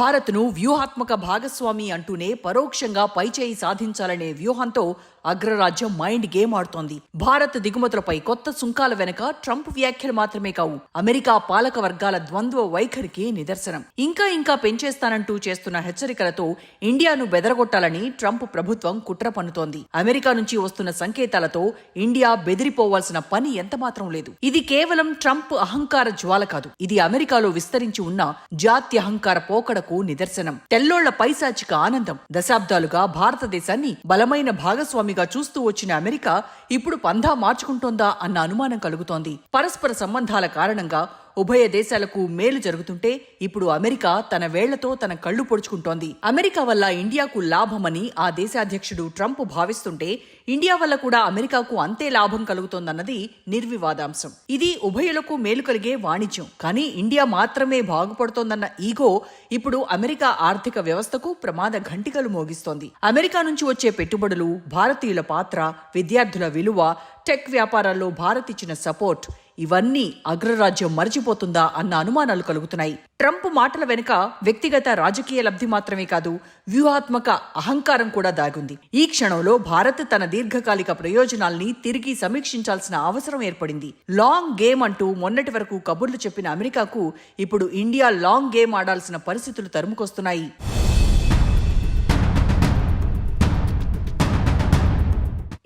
భారత్ను వ్యూహాత్మక భాగస్వామి అంటూనే పరోక్షంగా పైచేయి సాధించాలనే వ్యూహంతో అగ్రరాజ్యం మైండ్ గేమ్ ఆడుతోంది. భారత్ దిగుమతులపై కొత్త సుంకాల వెనుక ట్రంప్ వ్యాఖ్యలు మాత్రమే కావు. అమెరికా పాలక వర్గాల ద్వంద్వ వైఖరికి నిదర్శనం. ఇంకా ఇంకా పెంచేస్తానంటూ చేస్తున్న హెచ్చరికలతో ఇండియాను బెదరగొట్టాలని ట్రంప్ ప్రభుత్వం కుట్ర పన్నుతోంది. అమెరికా నుంచి వస్తున్న సంకేతాలతో ఇండియా బెదిరిపోవాల్సిన పని ఎంతమాత్రం లేదు. ఇది కేవలం ట్రంప్ అహంకార జ్వాల కాదు. ఇది అమెరికాలో విస్తరించి ఉన్న జాతి అహంకార పోకడకు నిదర్శనం. తెల్లోళ్ళ పైశాచిక ఆనందం. దశాబ్దాలుగా భారతదేశాన్ని బలమైన భాగస్వామి భాగస్వామిగా చూస్తూ వచ్చిన అమెరికా ఇప్పుడు పంధా మార్చుకుంటోందా అన్న అనుమానం కలుగుతోంది. పరస్పర సంబంధాల కారణంగా ఉభయ దేశాలకు మేలు జరుగుతుంటే ఇప్పుడు అమెరికా తన వేళ్ళతో తన కళ్ళు పొడుచుకుంటోంది. అమెరికా వల్ల ఇండియాకు లాభమని ఆ దేశాధ్యక్షుడు ట్రంప్ భావిస్తుంటే ఇండియా వల్ల కూడా అమెరికాకు అంతే లాభం కలుగుతోందన్నది నిర్వివాదాంశం. ఇది ఉభయులకు మేలు కలిగే వాణిజ్యం. కానీ ఇండియా మాత్రమే బాగుపడుతోందన్న ఈగో ఇప్పుడు అమెరికా ఆర్థిక వ్యవస్థకు ప్రమాద ఘంటికలు మోగిస్తోంది. అమెరికా నుంచి వచ్చే పెట్టుబడులు భారతీయుల పాత్ర విద్యార్థుల విలువ టెక్ వ్యాపారాల్లో భారత్ ఇచ్చిన సపోర్ట్ ఇవన్నీ అగ్రరాజ్యం మరచిపోతుందా అన్న అనుమానాలు కలుగుతున్నాయి. ట్రంప్ మాటల వెనుక వ్యక్తిగత రాజకీయ లబ్ధి మాత్రమే కాదు వ్యూహాత్మక అహంకారం కూడా దాగుంది. ఈ క్షణంలో భారత్ తన దీర్ఘకాలిక ప్రయోజనాల్ని తిరిగి సమీక్షించాల్సిన అవసరం ఏర్పడింది. లాంగ్ గేమ్ అంటూ మొన్నటి వరకు కబుర్లు చెప్పిన అమెరికాకు ఇప్పుడు ఇండియా లాంగ్ గేమ్ ఆడాల్సిన పరిస్థితులు తరుముకొస్తున్నాయి.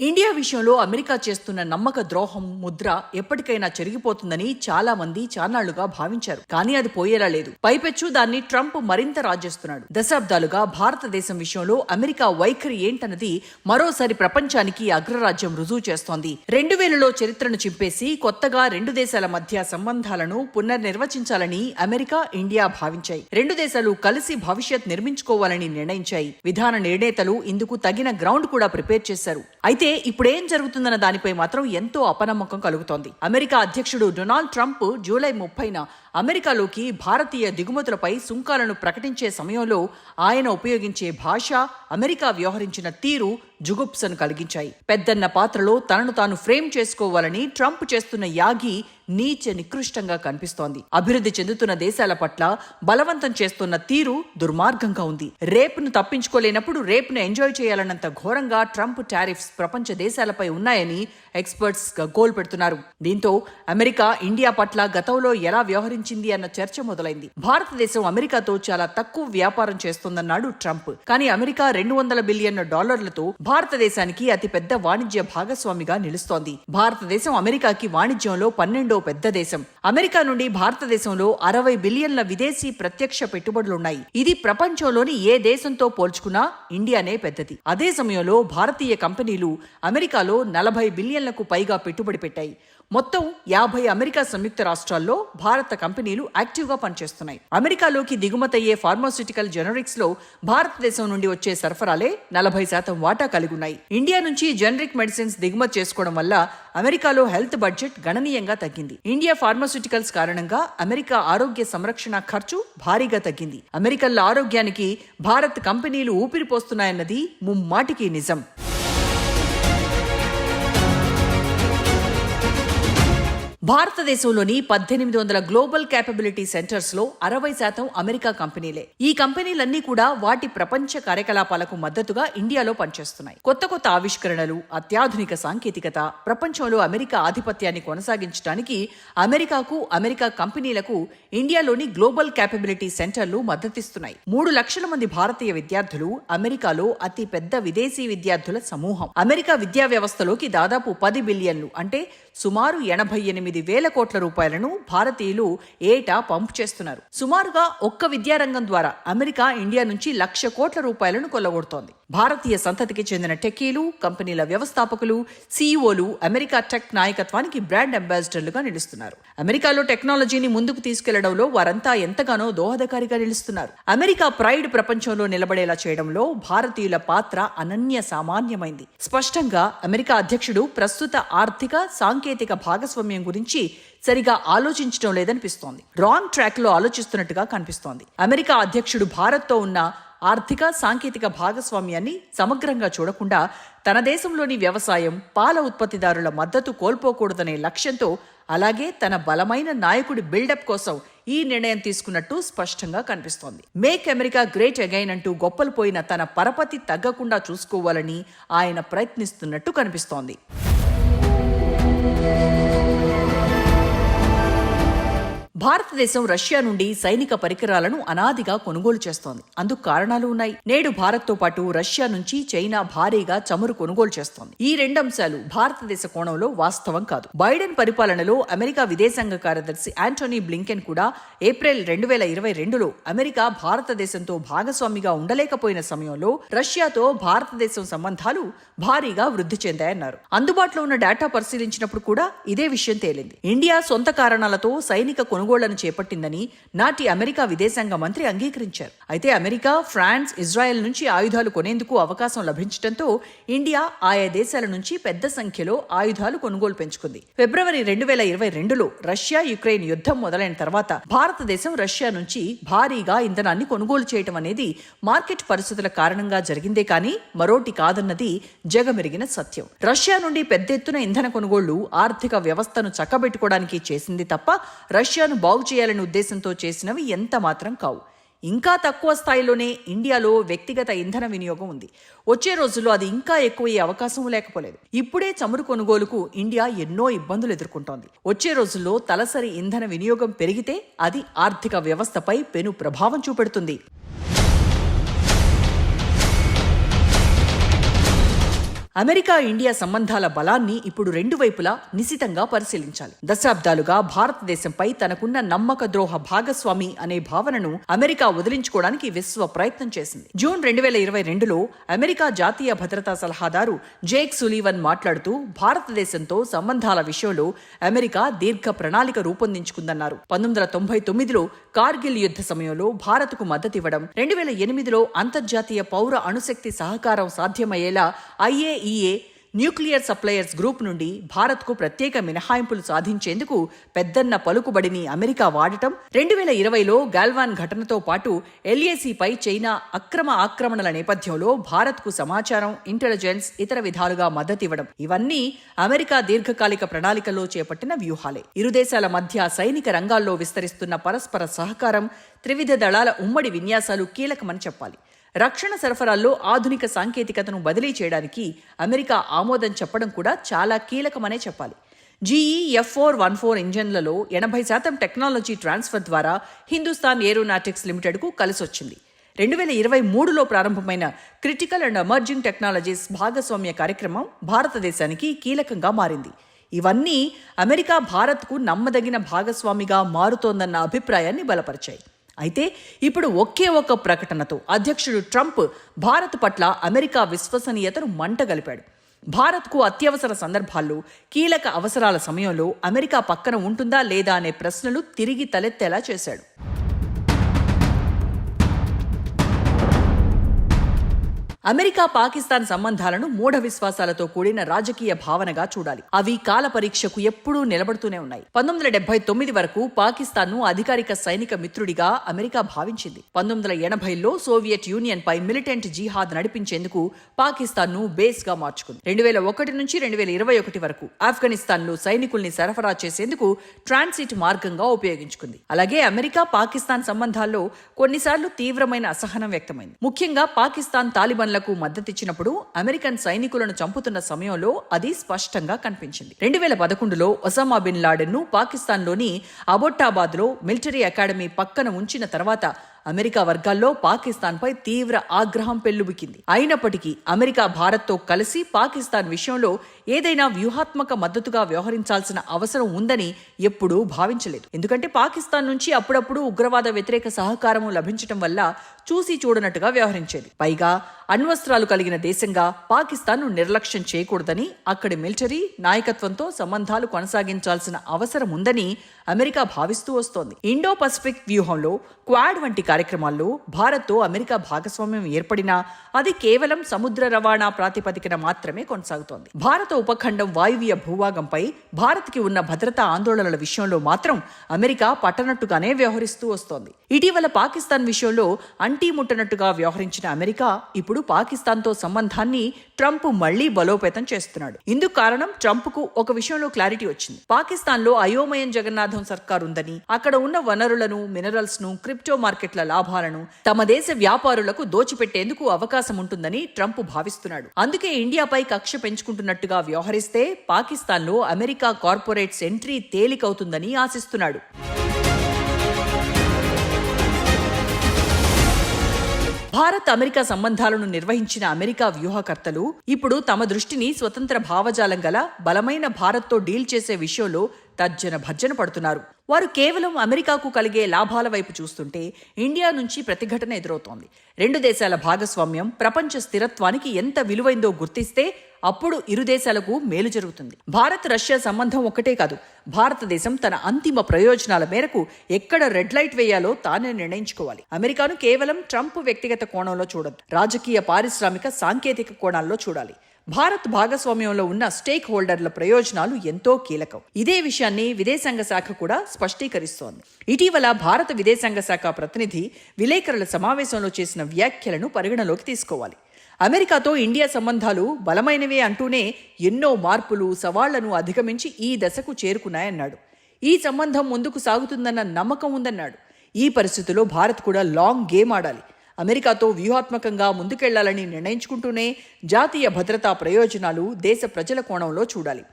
ఇండియా విషయంలో అమెరికా చేస్తున్న నమ్మక ద్రోహం ముద్ర ఎప్పటికైనా చెరిగిపోతుందని చాలా మంది చాన్నాళ్ళుగా భావించారు. కానీ అది పోయేలా లేదు. పైపెచ్చు దాన్ని ట్రంప్ మరింత రాజేస్తున్నాడు. దశాబ్దాలుగా భారతదేశం విషయంలో అమెరికా వైఖరి ఏంటన్నది మరోసారి ప్రపంచానికి అగ్రరాజ్యం రుజువు చేస్తోంది. రెండు వేలలో చరిత్రను చింపేసి కొత్తగా రెండు దేశాల మధ్య సంబంధాలను పునర్నిర్వచించాలని అమెరికా ఇండియా భావించాయి. రెండు దేశాలు కలిసి భవిష్యత్ నిర్మించుకోవాలని నిర్ణయించాయి. విధాన నిర్ణేతలు ఇందుకు తగిన గ్రౌండ్ కూడా ప్రిపేర్ చేశారు. అయితే ఇప్పుడేం జరుగుతుందన్న దానిపై మాత్రం ఎంతో అపనమ్మకం కలుగుతోంది. అమెరికా అధ్యక్షుడు డొనాల్డ్ ట్రంప్ జూలై ముప్పైన అమెరికాలోకి భారతీయ దిగుమతులపై సుంకాలను ప్రకటించే సమయంలో ఆయన ఉపయోగించే భాష అమెరికా వ్యవహరించిన తీరు జుగుప్సను కలిగించాయి. పెద్దన్న పాత్రలో తనను తాను ఫ్రేమ్ చేసుకోవాలని ట్రంప్ చేస్తున్న యాగి నీచ నికృష్టంగా కనిపిస్తోంది. అభివృద్ధి చెందుతున్న దేశాల పట్ల బలవంతం చేస్తున్న తీరు దుర్మార్గంగా ఉంది. రేపును తప్పించుకోలేనప్పుడు రేపును ఎంజాయ్ చేయాలన్నంత ఘోరంగా ట్రంప్ టారిఫ్స్ ప్రపంచ దేశాలపై ఉన్నాయని ఎక్స్పర్ట్స్ గోల్ పెడుతున్నారు. దీంతో అమెరికా ఇండియా పట్ల గతంలో ఎలా వ్యవహరించింది అన్న చర్చ మొదలైంది. భారతదేశం అమెరికాతో చాలా తక్కువ వ్యాపారం చేస్తోందన్నాడు ట్రంప్. కానీ అమెరికా రెండు వందల బిలియన్ డాలర్లతో భారతదేశానికి అతిపెద్ద వాణిజ్య భాగస్వామిగా నిలుస్తోంది. భారతదేశం అమెరికాకి వాణిజ్యంలో పన్నెండు పెద్ద దేశం. అమెరికా నుండి భారతదేశంలో అరవై బిలియన్ల విదేశీ ప్రత్యక్ష పెట్టుబడులున్నాయి. ఇది ప్రపంచంలోని ఏ దేశంతో పోల్చుకున్నా ఇండియానే పెద్దది. అదే సమయంలో భారతీయ కంపెనీలు అమెరికాలో నలభై బిలియన్లకు పైగా పెట్టుబడి పెట్టాయి. మొత్తం యాభై అమెరికా సంయుక్త రాష్ట్రాల్లో భారత కంపెనీలు యాక్టివ్గా పనిచేస్తున్నాయి. అమెరికాలోకి దిగుమతయ్యే ఫార్మాస్యూటికల్ జెనరిక్స్లో భారతదేశం నుండి వచ్చే సరఫరాలే నలభై శాతం వాటా కలిగి ఉన్నాయి ఇండియా నుంచి జనరిక్ మెడిసిన్స్ దిగుమతి చేసుకోవడం వల్ల అమెరికాలో హెల్త్ బడ్జెట్ గణనీయంగా తగ్గింది. ఇండియా ఫార్మాస్యూటికల్స్ కారణంగా అమెరికా ఆరోగ్య సంరక్షణ ఖర్చు భారీగా తగ్గింది. అమెరికన్ల ఆరోగ్యానికి భారత్ కంపెనీలు ఊపిరిపోస్తున్నాయన్నది ముమ్మాటికి నిజం. భారతదేశంలోని పద్దెనిమిది వందల గ్లోబల్ క్యాపబిలిటీ సెంటర్స్లో అరవై శాతం అమెరికా కంపెనీలే. ఈ కంపెనీలన్నీ కూడా వాటి ప్రపంచ కార్యకలాపాలకు మద్దతుగా ఇండియాలో పనిచేస్తున్నాయి. కొత్త కొత్త ఆవిష్కరణలు అత్యాధునిక సాంకేతికత ప్రపంచంలో అమెరికా ఆధిపత్యాన్ని కొనసాగించడానికి అమెరికాకు అమెరికా కంపెనీలకు ఇండియాలోని గ్లోబల్ క్యాపబిలిటీ సెంటర్లు మద్దతిస్తున్నాయి. మూడు లక్షల మంది భారతీయ విద్యార్థులు అమెరికాలో అతి పెద్ద విదేశీ విద్యార్థుల సమూహం. అమెరికా విద్యా వ్యవస్థలోకి దాదాపు పది బిలియన్లు అంటే సుమారు ఎనభై ఎనిమిది వేల కోట్ల రూపాయలను భారతీయులు ఏటా పంపు చేస్తున్నారు. సుమారుగా ఒక్క విద్యారంగం ద్వారా అమెరికా ఇండియా నుంచి లక్ష కోట్ల రూపాయలను కొల్లగొడుతోంది. భారతీయ సంతతికి చెందిన టెక్కీలు కంపెనీల వ్యవస్థాపకులు సీఈఓలు అమెరికా టెక్ నాయకత్వానికి బ్రాండ్ అంబాసిడర్లుగా నిలుస్తున్నారు. అమెరికాలో టెక్నాలజీని ముందుకు తీసుకెళ్ళడంలో వారంతా ఎంతగానో దోహదకారిగా నిలుస్తున్నారు. అమెరికా ప్రైడ్ ప్రపంచంలో నిలబడేలా చేయడంలో భారతీయుల పాత్ర అనన్య సామాన్యమైంది. స్పష్టంగా అమెరికా అధ్యక్షుడు ప్రస్తుత ఆర్థిక సాంకేతిక సాంకేతిక భాగస్వామ్యం గురించి సరిగా ఆలోచించడం లేదనిపిస్తోంది. రాంగ్ ట్రాక్లో ఆలోచిస్తున్నట్టుగా కనిపిస్తోంది. అమెరికా అధ్యక్షుడు భారత్తో ఉన్న ఆర్థిక సాంకేతిక భాగస్వామ్యాన్ని సమగ్రంగా చూడకుండా తన దేశంలోని వ్యవసాయం పాల ఉత్పత్తిదారుల మద్దతు కోల్పోకూడదనే లక్ష్యంతో అలాగే తన బలమైన నాయకుడి బిల్డప్ కోసం ఈ నిర్ణయం తీసుకున్నట్టు స్పష్టంగా కనిపిస్తోంది. మేక్ అమెరికా గ్రేట్ అగైన్ అంటూ గొప్పలు పోయిన తన పరపతి తగ్గకుండా చూసుకోవాలని ఆయన ప్రయత్నిస్తున్నట్టు కనిపిస్తోంది. thank you భారతదేశం రష్యా నుండి సైనిక పరికరాలను అనాదిగా కొనుగోలు చేస్తోంది. అందుకు కారణాలు ఉన్నాయి. నేడు భారత్తో పాటు రష్యా నుంచి చైనా భారీగా చమురు కొనుగోలు చేస్తోంది. ఈ రెండు అంశాలు భారతదేశ కోణంలో వాస్తవం కాదు. బైడెన్ పరిపాలనలో అమెరికా విదేశాంగ కార్యదర్శి యాంటోనీ బ్లింకెన్ కూడా ఏప్రిల్ రెండు వేల ఇరవై రెండులో అమెరికా భారతదేశంతో భాగస్వామిగా ఉండలేకపోయిన సమయంలో రష్యాతో భారతదేశం సంబంధాలు భారీగా వృద్ధి చెందాయన్నారు. అందుబాటులో ఉన్న డేటా పరిశీలించినప్పుడు కూడా ఇదే విషయం తేలింది. ఇండియా సొంత కారణాలతో సైనిక కొనుగోళ్ళను చేపట్టిందని నాటి అమెరికా విదేశాంగ మంత్రి అంగీకరించారు. అయితే అమెరికా ఫ్రాన్స్ ఇజ్రాయెల్ నుంచి ఆయుధాలు కొనేందుకు అవకాశం లభించడంతో ఇండియా ఆయా దేశాల నుంచి పెద్ద సంఖ్యలో ఆయుధాలు కొనుగోలు పెంచుకుంది. ఫిబ్రవరి రెండు వేల ఇరవై రెండులో రష్యా యుక్రెయిన్ యుద్ధం మొదలైన తర్వాత భారతదేశం రష్యా నుంచి భారీగా ఇంధనాన్ని కొనుగోలు చేయటం అనేది మార్కెట్ పరిస్థితుల కారణంగా జరిగిందే కానీ మరోటి కాదన్నది జగమెరిగిన సత్యం. రష్యా నుండి పెద్ద ఎత్తున ఇంధన కొనుగోళ్ళు ఆర్థిక వ్యవస్థను చక్కబెట్టుకోవడానికి చేసింది తప్ప రష్యాను బాగు చేయాలనే ఉద్దేశంతో చేసినవి ఎంత మాత్రం కావు. ఇంకా తక్కువ స్థాయిలోనే ఇండియాలో వ్యక్తిగత ఇంధన వినియోగం ఉంది. వచ్చే రోజుల్లో అది ఇంకా ఎక్కువయ్యే అవకాశం లేకపోలేదు. ఇప్పుడే చమురు కొనుగోలుకు ఇండియా ఎన్నో ఇబ్బందులు ఎదుర్కొంటోంది. వచ్చే రోజుల్లో తలసరి ఇంధన వినియోగం పెరిగితే అది ఆర్థిక వ్యవస్థపై పెను ప్రభావం చూపెడుతుంది. అమెరికా ఇండియా సంబంధాల బలాన్ని ఇప్పుడు రెండు వైపులా నిశితంగా పరిశీలించాలి. దశాబ్దాలుగా భారతదేశంపై తనకున్న నమ్మక ద్రోహ భాగస్వామి అనే భావనను అమెరికా వదిలించుకోవడానికి విశ్వ ప్రయత్నం చేసింది. జూన్ రెండు వేల ఇరవై రెండులో అమెరికా జాతీయ భద్రతా సలహాదారు జేక్ సులీవన్ మాట్లాడుతూ భారతదేశంతో సంబంధాల విషయంలో అమెరికా దీర్ఘ ప్రణాళిక రూపొందించుకుందన్నారు. పంతొమ్మిది వందల తొంభై తొమ్మిదిలో కార్గిల్ యుద్ధ సమయంలో భారత్కు మద్దతివ్వడం రెండు వేల ఎనిమిదిలో అంతర్జాతీయ పౌర అణుశక్తి సహకారం సాధ్యమయ్యేలా I A IAEA nuclear suppliers group నుండి భారత్కు ప్రత్యేక మినహాయింపులు సాధించేందుకు పెద్దన్న పలుకుబడిని అమెరికా వాడటం రెండు వేల ఇరవైలో గాల్వాన్ ఘటనతో పాటు ఎల్ఏసీపై చైనా అక్రమ ఆక్రమణల నేపథ్యంలో భారత్కు సమాచారం ఇంటెలిజెన్స్ ఇతర విధాలుగా మద్దతివ్వడం ఇవన్నీ అమెరికా దీర్ఘకాలిక ప్రణాళికలో చేపట్టిన వ్యూహాలే. ఇరు దేశాల మధ్య సైనిక రంగాల్లో విస్తరిస్తున్న పరస్పర సహకారం త్రివిధ దళాల ఉమ్మడి విన్యాసాలు కీలకమని చెప్పాలి. రక్షణ సరఫరాల్లో ఆధునిక సాంకేతికతను బదిలీ చేయడానికి అమెరికా ఆమోదం చెప్పడం కూడా చాలా కీలకమనే చెప్పాలి. GE F four one four ఇంజన్లలో ఎనభై శాతం టెక్నాలజీ ట్రాన్స్ఫర్ ద్వారా హిందుస్థాన్ ఏరోనాటిక్స్ లిమిటెడ్కు కలిసొచ్చింది. రెండు వేల ఇరవై మూడులో ప్రారంభమైన క్రిటికల్ అండ్ ఎమర్జింగ్ టెక్నాలజీస్ భాగస్వామ్య కార్యక్రమం భారతదేశానికి కీలకంగా మారింది. ఇవన్నీ అమెరికా భారత్కు నమ్మదగిన భాగస్వామిగా మారుతోందన్న అభిప్రాయాన్ని బలపరిచాయి. అయితే ఇప్పుడు ఒకే ఒక్క ప్రకటనతో అధ్యక్షుడు ట్రంప్ భారత్ పట్ల అమెరికా విశ్వసనీయతను మంటగలిపాడు. భారత్కు అత్యవసర సందర్భాల్లో కీలక అవసరాల సమయంలో అమెరికా పక్కన ఉంటుందా లేదా అనే ప్రశ్నలు తిరిగి తలెత్తేలా చేశాడు. అమెరికా పాకిస్తాన్ సంబంధాలను మూఢ విశ్వాసాలతో కూడిన రాజకీయ భావనగా చూడాలి. అవి కాల పరీక్షకు ఎప్పుడూ నిలబడుతూనే ఉన్నాయి. పంతొమ్మిది వందల డెబ్బై తొమ్మిది వరకు పాకిస్తాన్ను అధికారిక సైనిక మిత్రుడిగా అమెరికా భావించింది. పంతొమ్మిది వందల ఎనభైలో సోవియట్ యూనియన్ పై మిలిటెంట్ జిహాద్ నడిపించేందుకు పాకిస్తాన్ను బేస్గా మార్చుకుంది. రెండు వేల ఒకటి నుంచి రెండు వేల ఇరవై ఒకటి వరకు ఆఫ్ఘనిస్తాన్లో సైనికుల్ని సరఫరా చేసేందుకు ట్రాన్సిట్ మార్గంగా ఉపయోగించుకుంది. అలాగే అమెరికా పాకిస్తాన్ సంబంధాల్లో కొన్నిసార్లు తీవ్రమైన అసహనం వ్యక్తమైంది. ముఖ్యంగా పాకిస్తాన్ తాలిబాన్ లకు మద్దతిచ్చినప్పుడు అమెరికన్ సైనికులను చంపుతున్న సమయంలో అది స్పష్టంగా కనిపించింది. రెండు వేల పదకొండులో ఒసామా బిన్ లాడెన్ను పాకిస్తాన్లోని అబొట్టాబాద్లో మిలిటరీ అకాడమీ పక్కన ఉంచిన తర్వాత అమెరికా వర్గాల్లో పాకిస్తాన్పై తీవ్ర ఆగ్రహం పెల్లుబికింది అయినప్పటికీ అమెరికా భారత్తో కలిసి పాకిస్తాన్ విషయంలో ఏదైనా వ్యూహాత్మక మద్దతుగా వ్యవహరించాల్సిన అవసరం ఉందని ఎప్పుడూ భావించలేదు. ఎందుకంటే పాకిస్తాన్ నుంచి అప్పుడప్పుడు ఉగ్రవాద వ్యతిరేక సహకారం లభించడం వల్ల చూసి చూడనట్టుగా వ్యవహరించేది. పైగా అణ్వస్త్రాలు కలిగిన దేశంగా పాకిస్తాన్ను నిర్లక్ష్యం చేయకూడదని అక్కడి మిలిటరీ నాయకత్వంతో సంబంధాలు కొనసాగించాల్సిన అవసరం ఉందని అమెరికా భావిస్తూ వస్తోంది. ఇండో పసిఫిక్ వ్యూహంలో క్వాడ్ వంటి కార్యక్రమాల్లో భారత్తో అమెరికా భాగస్వామ్యం ఏర్పడినా అది కేవలం సముద్ర రవాణా ప్రాతిపదికన మాత్రమే కొనసాగుతోంది. భారత ఉపఖండం వాయువ్య భూభాగంపై భారత్కి ఉన్న భద్రతా ఆందోళనల విషయంలో మాత్రం అమెరికా పట్టనట్టుగానే వ్యవహరిస్తూ వస్తోంది. ఇటీవల పాకిస్తాన్ విషయంలో అంటీ ముట్టనట్టుగా వ్యవహరించిన అమెరికా ఇప్పుడు పాకిస్తాన్తో సంబంధాన్ని ట్రంప్ మళ్ళీ బలోపేతం చేస్తున్నాడు. ఇందుకు కారణం ట్రంప్కు ఒక విషయంలో క్లారిటీ వచ్చింది. పాకిస్తాన్లో అయోమయం జగన్నాథం సర్కార్ ఉందని అక్కడ ఉన్న వనరులను మినరల్స్ను క్రిప్టో మార్కెట్ల లాభాలను తమ దేశ వ్యాపారులకు దోచిపెట్టేందుకు అవకాశం ఉంటుందని ట్రంప్ భావిస్తున్నాడు. అందుకే ఇండియాపై కక్ష పెంచుకుంటున్నట్టుగా వ్యవహరిస్తే పాకిస్తాన్లో అమెరికా కార్పొరేట్స్ ఎంట్రీ తేలికవుతుందని ఆశిస్తున్నాడు. భారత్ అమెరికా సంబంధాలను నిర్వహించిన అమెరికా వ్యూహకర్తలు ఇప్పుడు తమ దృష్టిని స్వతంత్ర భావజాలం గల బలమైన భారత్తో డీల్ చేసే విషయంలో తర్జన భర్జన పడుతున్నారు. వారు కేవలం అమెరికాకు కలిగే లాభాల వైపు చూస్తుంటే ఇండియా నుంచి ప్రతిఘటన ఎదురవుతోంది. రెండు దేశాల భాగస్వామ్యం ప్రపంచ స్థిరత్వానికి ఎంత విలువైందో గుర్తిస్తే అప్పుడు ఇరు దేశాలకు మేలు జరుగుతుంది. భారత్ రష్యా సంబంధం ఒక్కటే కాదు. భారతదేశం తన అంతిమ ప్రయోజనాల మేరకు ఎక్కడ రెడ్ లైట్ వేయాలో తానే నిర్ణయించుకోవాలి. అమెరికాను కేవలం ట్రంప్ వ్యక్తిగత కోణంలో చూడదు రాజకీయ పారిశ్రామిక సాంకేతిక కోణాల్లో చూడాలి. భారత్ భాగస్వామ్యంలో ఉన్న స్టేక్ హోల్డర్ల ప్రయోజనాలు ఎంతో కీలకం. ఇదే విషయాన్ని విదేశాంగ శాఖ కూడా స్పష్టీకరిస్తోంది. ఇటీవల భారత విదేశాంగ శాఖ ప్రతినిధి విలేకరుల సమావేశంలో చేసిన వ్యాఖ్యలను పరిగణలోకి తీసుకోవాలి. అమెరికాతో ఇండియా సంబంధాలు బలమైనవే అంటూనే ఎన్నో మార్పులు సవాళ్ళను అధిగమించి ఈ దశకు చేరుకున్నాయన్నాడు. ఈ సంబంధం ముందుకు సాగుతుందన్న నమ్మకం ఉందన్నాడు. ఈ పరిస్థితిలో భారత్ కూడా లాంగ్ గేమ్ ఆడాలి. అమెరికాతో వ్యూహాత్మకంగా ముందుకెళ్ళాలని నిర్ణయించుకుంటూనే జాతీయ భద్రతా ప్రయోజనాలు దేశ ప్రజల కోణంలో చూడాలి.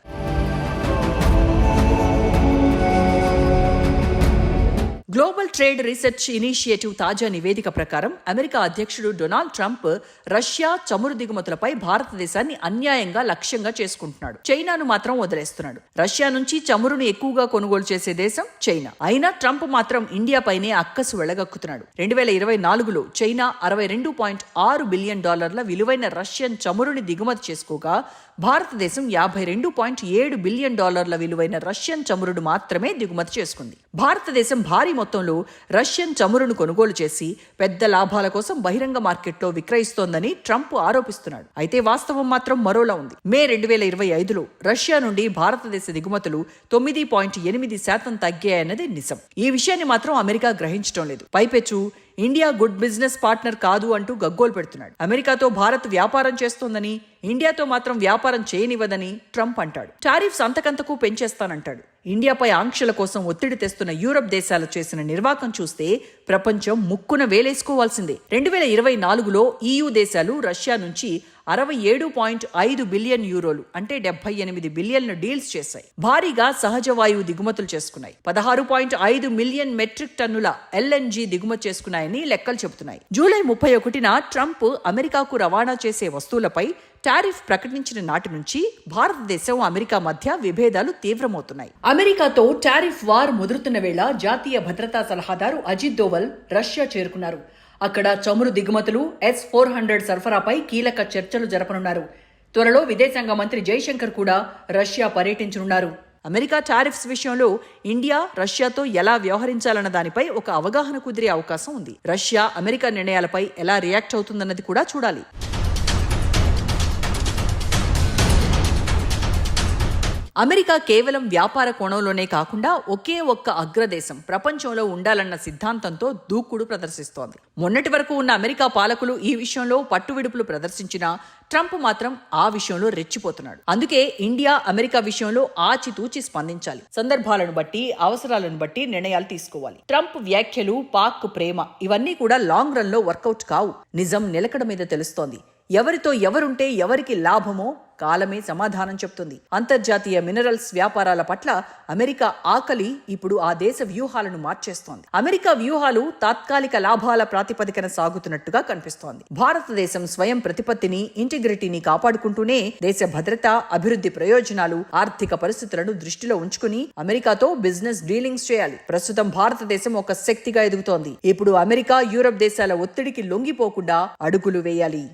గ్లోబల్ ట్రేడ్ రీసెర్చ్ ఇనిషియేటివ్ తాజా నివేదిక ప్రకారం అమెరికా అధ్యక్షుడు డొనాల్డ్ ట్రంప్ రష్యా చమురు దిగుమతులపై భారతదేశాన్ని అన్యాయంగా లక్ష్యంగా చేసుకుంటున్నాడు. చైనాను మాత్రం వదిలేస్తున్నాడు. రష్యా నుంచి చమురును ఎక్కువగా కొనుగోలు చేసే దేశం చైనా. అయినా ట్రంప్ మాత్రం ఇండియాపైనే అక్కసు వెళ్ళగక్కుతున్నాడు రెండు వేల ఇరవై నాలుగులో చైనా అరవై రెండు పాయింట్ ఆరు బిలియన్ డాలర్ల విలువైన రష్యన్ చమురుని దిగుమతి చేసుకోగా భారతదేశం యాభై రెండు పాయింట్ ఏడు బిలియన్ డాలర్ల విలువైన రష్యన్ చమురును మాత్రమే దిగుమతి చేసుకుంది. భారతదేశం భారీ మొత్తంలో రష్యన్ చమురును కొనుగోలు చేసి పెద్ద లాభాల కోసం బహిరంగ మార్కెట్లో విక్రయిస్తోందని ట్రంప్ ఆరోపిస్తున్నాడు. అయితే వాస్తవం మాత్రం మరోలా ఉంది. మే రెండు వేల ఇరవై ఐదులో రష్యా నుండి భారతదేశ దిగుమతులు తొమ్మిది పాయింట్ ఎనిమిది శాతం తగ్గాయన్నది నిజం. ఈ విషయాన్ని మాత్రం అమెరికా గ్రహించడం లేదు. పైపెచ్చు ఇండియా గుడ్ బిజినెస్ పార్ట్నర్ కాదు అంటూ గగ్గోలు పెడుతున్నాడు. అమెరికాతో భారత్ వ్యాపారం చేస్తోందని ఇండియాతో మాత్రం వ్యాపారం చేయనివ్వదని ట్రంప్ అంటాడు. టారిఫ్స్ అంతకంతకు పెంచేస్తానంటాడు. ఇండియాపై ఆంక్షల కోసం ఒత్తిడి తెస్తున్న యూరప్ దేశాలు చేసిన నిర్వాకం చూస్తే ప్రపంచం ముక్కున వేలేసుకోవాల్సిందే. రెండు వేల ఇరవై నాలుగులో ఈయూ దేశాలు రష్యా నుంచి అరవై ఏడు పాయింట్ ఐదు బిలియన్ యూరోలు అంటే డెబ్బై ఎనిమిది బిలియన్ల డీల్స్ చేశాయి. భారీగా సహజ వాయువు దిగుమతులు చేసుకున్నాయి. పదహారు పాయింట్ ఐదు మిలియన్ మెట్రిక్ టన్నుల ఎల్ఎన్జీ దిగుమతి చేసుకున్నాయని లెక్కలు చెబుతున్నాయి. జూలై ముప్పై ఒకటిన ట్రంప్ అమెరికాకు రవాణా చేసే వస్తువులపై టారిఫ్ ప్రకటించిన నాటి నుంచి భారతదేశం అమెరికా మధ్య విభేదాలు తీవ్రమవుతున్నాయి. అమెరికాతో టారిఫ్ వార్ ముదురుతున్న వేళ జాతీయ భద్రతా సలహాదారు అజిత్ దోవల్ రష్యా చేరుకున్నారు. అక్కడ చమురు దిగుమతులు ఎస్ ఫోర్ హండ్రెడ్ సరఫరాపై కీలక చర్చలు జరపనున్నారు. త్వరలో విదేశాంగ మంత్రి జైశంకర్ కూడా రష్యా పర్యటించనున్నారు. అమెరికా టారిఫ్స్ విషయంలో ఇండియా రష్యాతో ఎలా వ్యవహరించాలన్న దానిపై ఒక అవగాహన కుదిరే అవకాశం ఉంది. రష్యా అమెరికా నిర్ణయాలపై ఎలా రియాక్ట్ అవుతుందన్నది కూడా చూడాలి. అమెరికా కేవలం వ్యాపార కోణంలోనే కాకుండా ఒకే ఒక్క అగ్రదేశం ప్రపంచంలో ఉండాలన్న సిద్ధాంతంతో దూకుడు ప్రదర్శిస్తోంది. మొన్నటి వరకు ఉన్న అమెరికా పాలకులు ఈ విషయంలో పట్టువిడుపులు ప్రదర్శించినా ట్రంప్ మాత్రం ఆ విషయంలో రెచ్చిపోతున్నాడు. అందుకే ఇండియా అమెరికా విషయంలో ఆచితూచి స్పందించాలి. సందర్భాలను బట్టి అవసరాలను బట్టి నిర్ణయాలు తీసుకోవాలి. ట్రంప్ వ్యాఖ్యలు పాక్ ప్రేమ ఇవన్నీ కూడా లాంగ్ రన్లో వర్కౌట్ కావు. నిజం నిలకడ మీద తెలుస్తోంది. ఎవరితో ఎవరుంటే ఎవరికి లాభమో కాలమే సమాధానం చెప్తుంది. అంతర్జాతీయ మినరల్స్ వ్యాపారాల పట్ల అమెరికా ఆకలి ఇప్పుడు ఆ దేశ వ్యూహాలను మార్చేస్తోంది. అమెరికా వ్యూహాలు తాత్కాలిక లాభాల ప్రాతిపదికన సాగుతున్నట్టుగా కనిపిస్తోంది. భారతదేశం స్వయం ప్రతిపత్తిని ఇంటిగ్రిటీని కాపాడుకుంటూనే దేశ భద్రత అభివృద్ధి ప్రయోజనాలు ఆర్థిక పరిస్థితులను దృష్టిలో ఉంచుకుని అమెరికాతో బిజినెస్ డీలింగ్స్ చేయాలి. ప్రస్తుతం భారతదేశం ఒక శక్తిగా ఎదుగుతోంది. ఇప్పుడు అమెరికా యూరప్ దేశాల ఒత్తిడికి లొంగిపోకుండా అడుగులు వేయాలి.